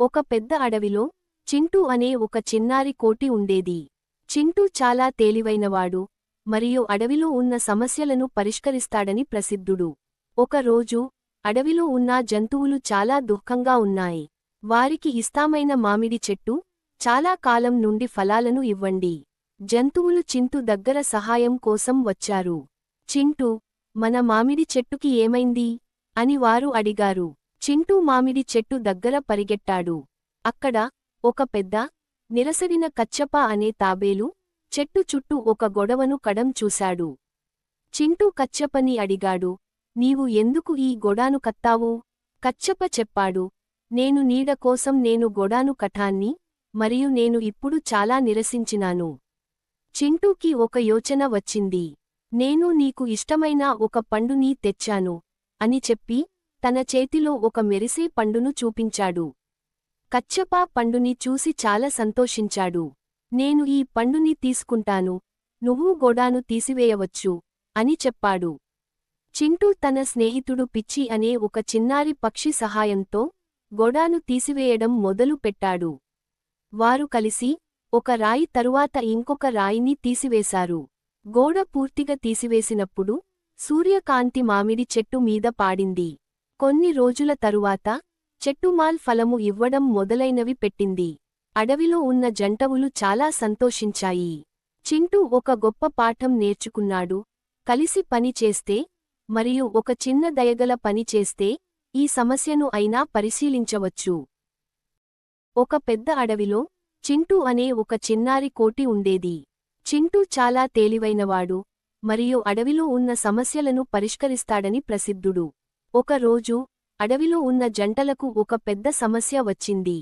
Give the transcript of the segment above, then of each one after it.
ఒక పెద్ద అడవిలో చింటూ అనే ఒక చిన్నారి కోటి ఉండేది. చింటూ చాలా తేలివైనవాడు మరియు అడవిలో ఉన్న సమస్యలను పరిష్కరిస్తాడని ప్రసిద్ధుడు. ఒకరోజు అడవిలో ఉన్న జంతువులు చాలా దుఃఖంగా ఉన్నాయి. వారికి ఇస్తామైన మామిడి చెట్టు చాలా కాలం నుండి ఫలాలను ఇవ్వండి. జంతువులు చింటూ దగ్గర సహాయం కోసం వచ్చారు. చింటూ మన మామిడి చెట్టుకి ఏమైంది? అని వారు అడిగారు. చింటూ మామిడి చెట్టు దగ్గర పరిగెట్టాడు అక్కడ ఒక పెద్ద నిరసరిన కచ్చప అనే తాబేలు చెట్టు చుట్టూ ఒక గొడవను కడం చూశాడు. చింటూ కచ్చపని అడిగాడు నీవు ఎందుకు ఈ గొడాను కత్తావు? కచ్చప చెప్పాడు నేను నీడ కోసం నేను గొడాను కఠాన్ని మరియు నేను ఇప్పుడు చాలా నిరసించినాను. చింటూకి ఒక యోచన వచ్చింది నేను నీకు ఇష్టమైన ఒక పండుని తెచ్చాను అని చెప్పి తన చేతిలో ఒక మెరిసే పండును చూపించాడు. కచ్చపా పండుని చూసి చాలా సంతోషించాడు. నేను ఈ పండుని తీసుకుంటాను. నువ్వు గోడాను తీసివేయవచ్చు అని చెప్పాడు. చింటూ తన స్నేహితుడు పిచ్చి అనే ఒక చిన్నారి పక్షి సహాయంతో గొడాను తీసివేయడం మొదలు పెట్టాడు. వారు కలిసి ఒక రాయి తరువాత ఇంకొక రాయిని తీసివేశారు. గోడ పూర్తిగా తీసివేసినప్పుడు సూర్యకాంతి మామిడి చెట్టు మీద పాడింది. కొన్ని రోజుల తరువాత చెట్టుమాల్ ఫలము ఇవ్వడం మొదలైనవి పెట్టింది. అడవిలో ఉన్న జంటవులు చాలా సంతోషించాయి. చింటూ ఒక గొప్ప పాఠం నేర్చుకున్నాడు. కలిసి పని చేస్తే మరియు ఒక చిన్న దయగల పని చేస్తే ఈ సమస్యను అయినా పరిశీలించవచ్చు. ఒక పెద్ద అడవిలో చింటూ అనే ఒక చిన్నారి కోటి ఉండేది. చింటూ చాలా తేలివైనవాడు మరియు అడవిలో ఉన్న సమస్యలను పరిష్కరిస్తాడని ప్రసిద్ధుడు. ఒకరోజు అడవిలో ఉన్న జంటలకు ఒక పెద్ద సమస్య వచ్చింది.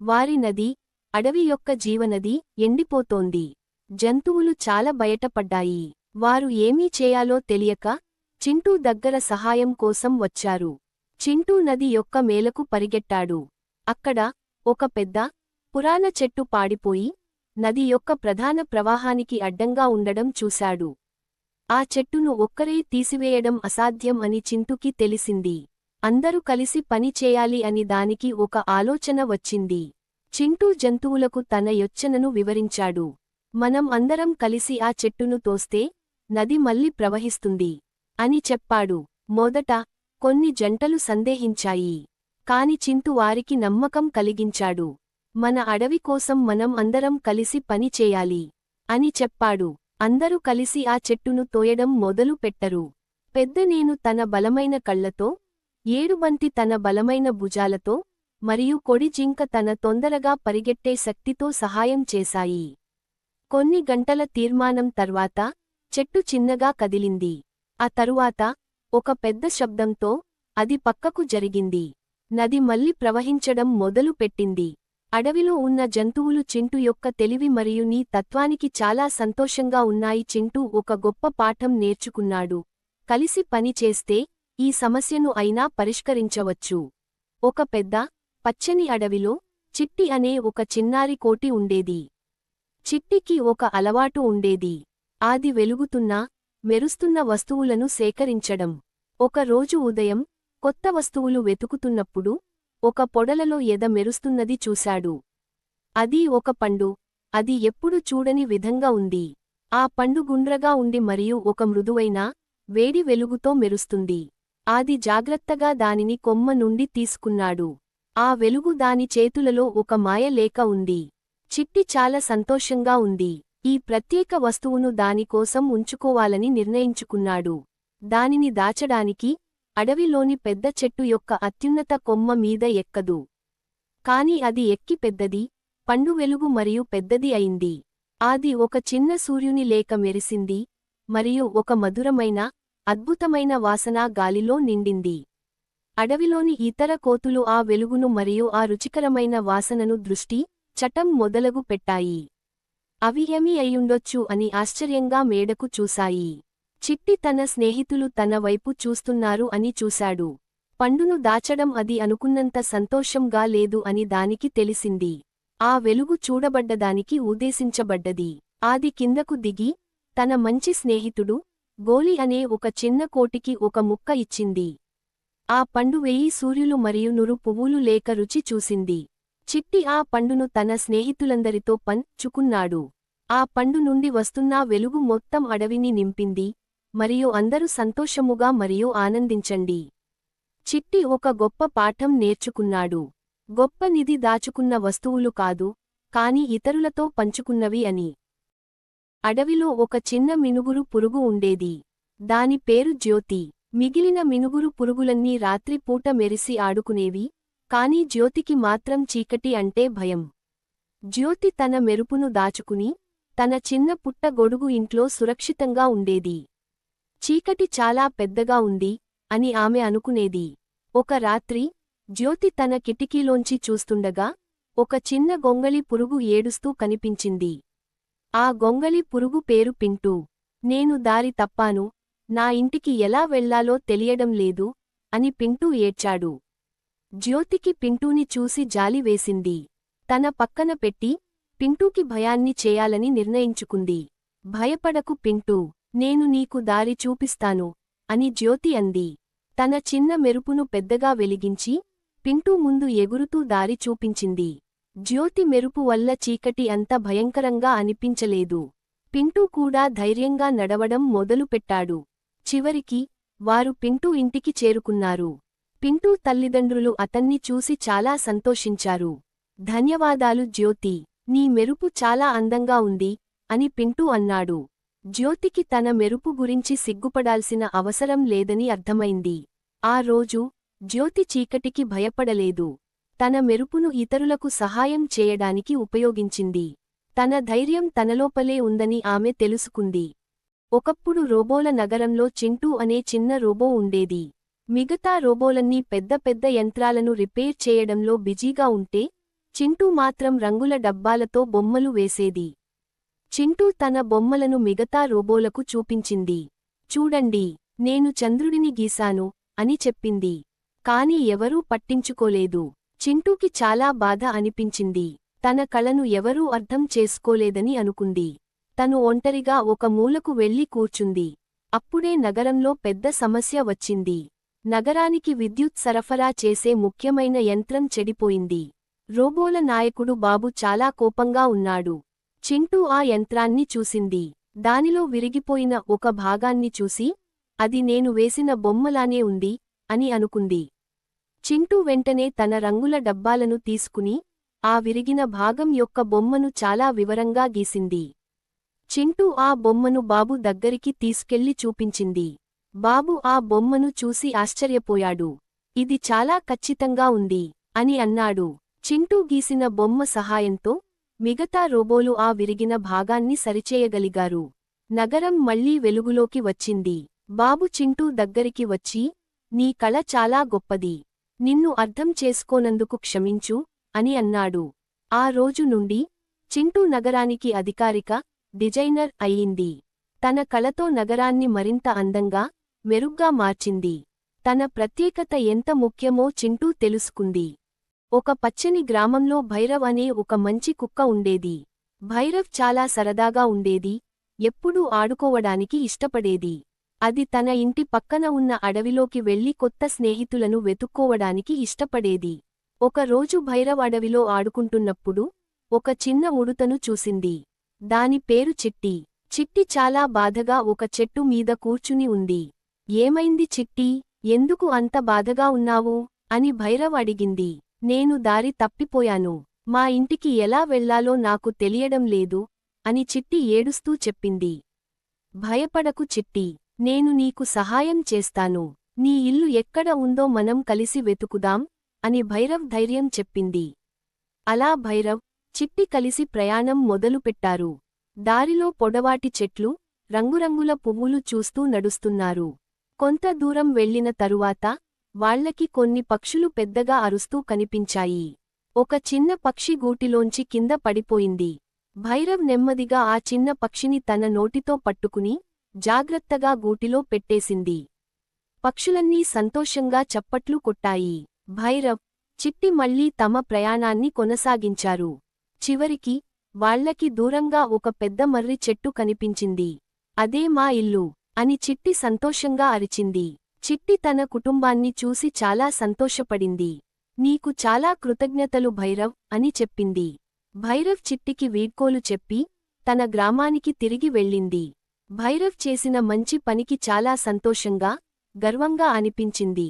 వారి నది అడవి యొక్క జీవనది ఎండిపోతోంది. జంతువులు చాలా బయటపడ్డాయి. వారు ఏమీ చేయాలో తెలియక చింటూ దగ్గర సహాయం కోసం వచ్చారు. చింటూ నది యొక్క మేలకు పరిగెట్టాడు. అక్కడ ఒక పెద్ద పురాణ చెట్టు పాడిపోయి నది యొక్క ప్రధాన ప్రవాహానికి అడ్డంగా ఉండడం చూశాడు. ఆ చెట్టును ఒక్కరే తీసివేయడం అసాధ్యం అని చింటుకి తెలిసింది. అందరూ కలిసి పని చేయాలి అని దానికి ఒక ఆలోచన వచ్చింది. చింటూ జంతువులకు తన యొచ్చనను వివరించాడు. మనం అందరం కలిసి ఆ చెట్టును తోస్తే నది మళ్ళీ ప్రవహిస్తుంది అని చెప్పాడు. మొదట కొన్ని జంటలు సందేహించాయి. కాని చింతు వారికి నమ్మకం కలిగించాడు. మన అడవి కోసం మనం అందరం కలిసి పని చేయాలి అని చెప్పాడు. అందరూ కలిసి ఆ చెట్టును తోయడం మొదలు పెట్టరు. పెద్ద నేను తన బలమైన కళ్ళతో ఏడుబంతి తన బలమైన భుజాలతో మరియు కొడి జింక తన తొందరగా పరిగెట్టే శక్తితో సహాయం చేశాయి. కొన్ని గంటల తీర్మానం తర్వాత చెట్టు చిన్నగా కదిలింది. ఆ తరువాత ఒక పెద్ద శబ్దంతో అది పక్కకు జరిగింది. నది మళ్ళీ ప్రవహించడం మొదలు పెట్టింది అడవిలో ఉన్న జంతువులు చింటు యొక్క తెలివి మరియు నీ తత్వానికి చాలా సంతోషంగా ఉన్నాయి చింటూ ఒక గొప్ప పాఠం నేర్చుకున్నాడు. కలిసి పని చేస్తే ఈ సమస్యను అయినా పరిష్కరించవచ్చు. ఒక పెద్ద పచ్చని అడవిలో చిట్టి అనే ఒక చిన్నారి కోటి ఉండేది. చిట్టికి ఒక అలవాటు ఉండేది. ఆది వెలుగుతున్న మెరుస్తున్న వస్తువులను సేకరించడం. ఒక రోజు ఉదయం కొత్త వస్తువులు వెతుకుతున్నప్పుడు ఒక పొడలలో ఎద మెరుస్తున్నది చూశాడు. అది ఒక పండు. అది ఎప్పుడు చూడని విధంగా ఉంది. ఆ పండు గుండ్రగా ఉండి మరియు ఒక మృదువైన వేడి వెలుగుతో మెరుస్తుంది. ఆది జాగ్రత్తగా దానిని కొమ్మ నుండి తీసుకున్నాడు. ఆ వెలుగు దాని చేతులలో ఒక మాయ లేక ఉంది. చిట్టి చాలా సంతోషంగా ఉంది. ఈ ప్రత్యేక వస్తువును దానికోసం ఉంచుకోవాలని నిర్ణయించుకున్నాడు. దానిని దాచడానికి అడవిలోని పెద్ద చెట్టు యొక్క అత్యున్నత కొమ్మ మీద ఎక్కదు. కాని అది ఎక్కి పెద్దది పండు వెలుగు మరియు పెద్దది అయింది. ఆది ఒక చిన్న సూర్యుని లేక మెరిసింది మరియు ఒక మధురమైన అద్భుతమైన వాసన గాలిలో నిండింది. అడవిలోని ఇతర కోతులు ఆ వెలుగును మరియు ఆ రుచికరమైన వాసనను దృష్టి చటం మొదలగు పెట్టాయి. అవి ఏమి అయ్యుండొచ్చు అని ఆశ్చర్యంగా మేడకు చూశాయి. చిట్టి తన స్నేహితులు తన వైపు చూస్తున్నారు అని చూశాడు. పండును దాచడం అది అనుకున్నంత సంతోషంగా లేదు అని దానికి తెలిసింది. ఆ వెలుగు చూడబడ్డదానికి ఉద్దేశించబడ్డది. ఆది కిందకు దిగి తన మంచి స్నేహితుడు గోలి అనే ఒక చిన్న కోటికి ఒక ముక్క ఇచ్చింది. ఆ పండు వెయ్యి సూర్యులు మరియు నురు పువ్వులు లేక రుచి చూసింది. చిట్టి ఆ పండును తన స్నేహితులందరితో పంచుకున్నాడు. ఆ పండు నుండి వస్తున్న వెలుగు మొత్తం అడవిని నింపింది. మరియు అందరూ సంతోషముగా మరియు ఆనందించండి. చిట్టి ఒక గొప్ప పాఠం నేర్చుకున్నాడు. గొప్ప నిధి దాచుకున్న వస్తువులు కాదు కాని ఇతరులతో పంచుకున్నవి అని. అడవిలో ఒక చిన్న మినుగురు పురుగు ఉండేది. దాని పేరు జ్యోతి. మిగిలిన మినుగురు పురుగులన్నీ రాత్రిపూట మెరిసి ఆడుకునేవి కాని జ్యోతికి మాత్రం చీకటి అంటే భయం. జ్యోతి తన మెరుపును దాచుకుని తన చిన్న పుట్ట గొడుగు ఇంట్లో సురక్షితంగా ఉండేది. చీకటి చాలా పెద్దగా ఉంది అని ఆమె అనుకునేది. ఒక రాత్రి జ్యోతి తన కిటికీలోంచి చూస్తుండగా ఒక చిన్న గొంగళి పురుగు ఏడుస్తూ కనిపించింది. ఆ గొంగళి పురుగు పేరు పింటూ. నేను దారి తప్పాను నా ఇంటికి ఎలా వెళ్ళాలో తెలియడం లేదు అని పింటూ ఏడ్చాడు. జ్యోతికి పింటూని చూసి జాలి వేసింది. తన పక్కన పెట్టి పింటూకి భయాన్ని చేయాలని నిర్ణయించుకుంది. భయపడకు పింటూ. నేను నీకు దారి చూపిస్తాను అని జ్యోతి అంది. తన చిన్న మెరుపును పెద్దగా వెలిగించి పింటూ ముందు ఎగురుతూ దారి చూపించింది. జ్యోతి మెరుపు వల్ల చీకటి అంత భయంకరంగా అనిపించలేదు. పింటూ కూడా ధైర్యంగా నడవడం మొదలుపెట్టాడు చివరికి వారు పింటూ ఇంటికి చేరుకున్నారు. పింటూ తల్లిదండ్రులు అతన్ని చూసి చాలా సంతోషించారు. ధన్యవాదాలు జ్యోతి నీ మెరుపు చాలా అందంగా ఉంది అని పింటూ అన్నాడు. జ్యోతికి తన మెరుపు గురించి సిగ్గుపడాల్సిన అవసరం లేదని అర్థమైంది. ఆ రోజు జ్యోతి చీకటికి భయపడలేదు. తన మెరుపును ఇతరులకు సహాయం చేయడానికి ఉపయోగించింది. తన ధైర్యం తనలోపలే ఉందని ఆమె తెలుసుకుంది. ఒకప్పుడు రోబోల నగరంలో చింటూ అనే చిన్న రోబో ఉండేది. మిగతా రోబోలన్నీ పెద్ద పెద్ద యంత్రాలను రిపేర్ చేయడంలో బిజీగా ఉంటే చింటూ మాత్రం రంగుల డబ్బాలతో బొమ్మలు వేసేది. చింటూ తన బొమ్మలను మిగతా రోబోలకు చూపించింది. చూడండి నేను చంద్రుడిని గీశాను అని చెప్పింది. కాని ఎవరూ పట్టించుకోలేదు. చింటూకి చాలా బాధ అనిపించింది. తన కళను ఎవరూ అర్థం చేసుకోలేదని అనుకుంది. తను ఒంటరిగా ఒక మూలకు వెళ్ళి కూర్చుంది. అప్పుడే నగరంలో పెద్ద సమస్య వచ్చింది. నగరానికి విద్యుత్ సరఫరా చేసే ముఖ్యమైన యంత్రం చెడిపోయింది. రోబోల నాయకుడు బాబు చాలా కోపంగా ఉన్నాడు. చింటూ ఆ యంత్రాన్ని చూసింది. దానిలో విరిగిపోయిన ఒక భాగాన్ని చూసి అది నేను వేసిన బొమ్మలానే ఉంది అని అనుకుంది. చింటూ వెంటనే తన రంగుల డబ్బాలను తీసుకుని ఆ విరిగిన భాగం యొక్క బొమ్మను చాలా వివరంగా గీసింది. చింటూ ఆ బొమ్మను బాబు దగ్గరికి తీసుకెళ్ళి చూపించింది. బాబు ఆ బొమ్మను చూసి ఆశ్చర్యపోయాడు. ఇది చాలా ఖచ్చితంగా ఉంది అని అన్నాడు. చింటూ గీసిన బొమ్మ సహాయంతో మిగతా రోబోలు ఆ విరిగిన భాగాన్ని సరిచేయగలిగారు. నగరం మళ్ళీ వెలుగులోకి వచ్చింది. బాబు చింటూ దగ్గరికి వచ్చి నీ కళ చాలా గొప్పది. నిన్ను అర్థం చేసుకోనందుకు క్షమించు అని అన్నాడు. ఆ రోజు నుండి చింటూ నగరానికి అధికారిక డిజైనర్ అయ్యింది. తన కళతో నగరాన్ని మరింత అందంగా మెరుగ్గా మార్చింది. తన ప్రత్యేకత ఎంత ముఖ్యమో చింటూ తెలుసుకుంది. ఒక పచ్చని గ్రామంలో భైరవ్ అనే ఒక మంచి కుక్క ఉండేది. భైరవ్ చాలా సరదాగా ఉండేది. ఎప్పుడూ ఆడుకోవడానికి ఇష్టపడేది. అది తన ఇంటి పక్కన ఉన్న అడవిలోకి వెళ్ళి కొత్త స్నేహితులను వెతుక్కోవడానికి ఇష్టపడేది. ఒకరోజు భైరవ్ అడవిలో ఆడుకుంటున్నప్పుడు ఒక చిన్న ఉడుతను చూసింది. దాని పేరు చిట్టి. చిట్టి చాలా బాధగా ఒక చెట్టు మీద కూర్చుని ఉంది. ఏమైంది చిట్టి? ఎందుకు అంత బాధగా ఉన్నావు? అని భైరవ్ అడిగింది. నేను దారి తప్పిపోయాను. మా ఇంటికి ఎలా వెళ్ళాలో నాకు తెలియడం లేదు అని చిట్టి ఏడుస్తూ చెప్పింది. భయపడకు చిట్టి నేను నీకు సహాయం చేస్తాను. నీ ఇల్లు ఎక్కడ ఉందో మనం కలిసి వెతుకుదాం అని భైరవ్ ధైర్యం చెప్పింది. అలా భైరవ్ చిట్టి కలిసి ప్రయాణం మొదలుపెట్టారు. దారిలో పొడవాటి చెట్లు రంగురంగుల పువ్వులు చూస్తూ నడుస్తున్నారు. కొంత దూరం వెళ్ళిన తరువాత వాళ్ళకి కొన్ని పక్షులు పెద్దగా అరుస్తూ కనిపించాయి. ఒక చిన్న పక్షి గూటిలోంచి కింద పడిపోయింది. భైరవ్ నెమ్మదిగా ఆ చిన్న పక్షిని తన నోటితో పట్టుకుని జాగ్రత్తగా గూటిలో పెట్టేసింది. పక్షులన్నీ సంతోషంగా చప్పట్లు కొట్టాయి. భైరవ్ చిట్టి మళ్ళీ తమ ప్రయాణాన్ని కొనసాగించారు. చివరికి వాళ్ళకి దూరంగా ఒక పెద్ద మర్రి చెట్టు కనిపించింది. అదే మా ఇల్లు అని చిట్టి సంతోషంగా అరిచింది. చిట్టి తన కుటుంబాన్ని చూసి చాలా సంతోషపడింది. నీకు చాలా కృతజ్ఞతలు భైరవ్ అని చెప్పింది. భైరవ్ చిట్టికి వీడ్కోలు చెప్పి తన గ్రామానికి తిరిగి వెళ్ళింది. భైరవ్ చేసిన మంచి పనికి చాలా సంతోషంగా గర్వంగా అనిపించింది.